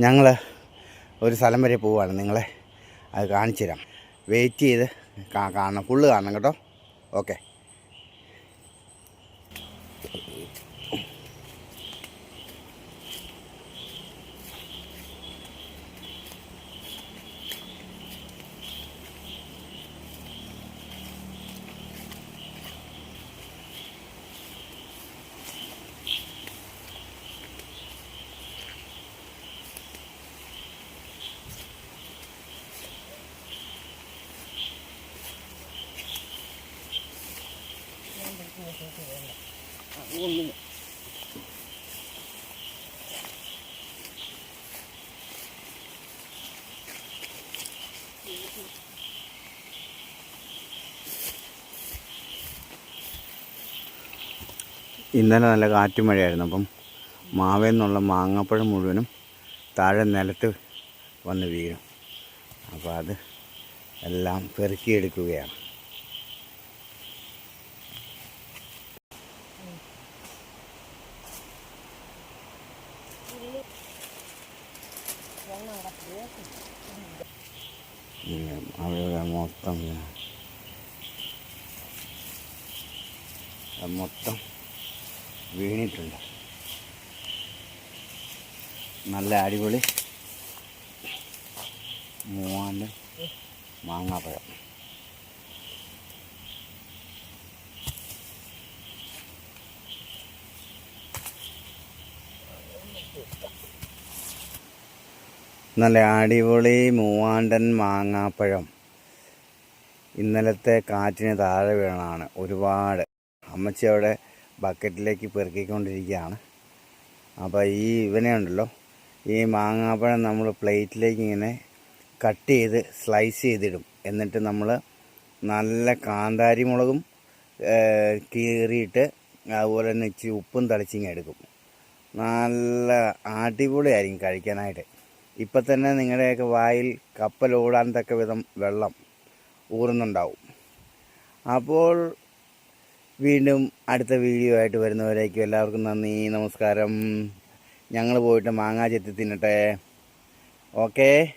ഞങ്ങൾ ഒരു സ്ഥലം വരെ പോവുകയാണ്. നിങ്ങളെ അത് കാണിച്ചു തരാം. വെയിറ്റ് ചെയ്ത് കാണണം. ഫുള്ള് കാണണം കേട്ടോ. ഓക്കെ ഇന്നലെ നല്ല കാറ്റും മഴയായിരുന്നു. അപ്പം മാവേന്നുള്ള നിന്നുള്ള മാങ്ങാപ്പഴം മുഴുവനും താഴെ നിലത്ത് വന്ന് വീഴും. അപ്പോൾ അത് എല്ലാം പെറുക്കിയെടുക്കുകയാണ്. ഉം, അവിടെ മൊത്തം മൊത്തം വീണിട്ടുണ്ട്. നല്ല അടിപൊളി മൂവാണ്ട് മാങ്ങാപ്പഴം. നല്ല അടിപൊളി മൂവാണ്ടൻ മാങ്ങാപ്പഴം. ഇന്നലത്തെ കാറ്റിന് താഴെ വീണാണ് ഒരുപാട്. അമ്മച്ചി അവിടെ ബക്കറ്റിലേക്ക് പെറുക്കിക്കൊണ്ടിരിക്കുകയാണ്. അപ്പോൾ ഈ ഇവനെ ഉണ്ടല്ലോ ഈ മാങ്ങാപ്പഴം നമ്മൾ പ്ലേറ്റിലേക്ക് ഇങ്ങനെ കട്ട് ചെയ്ത് സ്ലൈസ് ചെയ്തിടും. എന്നിട്ട് നമ്മൾ നല്ല കാന്താരി മുളകും കീറിയിട്ട് അതുപോലെ തന്നെ ഇച്ചിരി ഉപ്പും തളിച്ചിങ്ങെടുക്കും നല്ല അടിപൊളിയായിരിക്കും കഴിക്കാനായിട്ട്. ഇപ്പം തന്നെ നിങ്ങളുടെയൊക്കെ വായിൽ കപ്പലോടാൻ തക്ക വിധം വെള്ളം ഊറുന്നുണ്ടാവും. അപ്പോൾ വീണ്ടും അടുത്ത വീഡിയോ ആയിട്ട് വരുന്നവരേക്കും എല്ലാവർക്കും നന്ദി നമസ്കാരം. ഞങ്ങൾ പോയിട്ട് മാങ്ങാ ചെത്തി തിന്നട്ടെ. ഓക്കേ?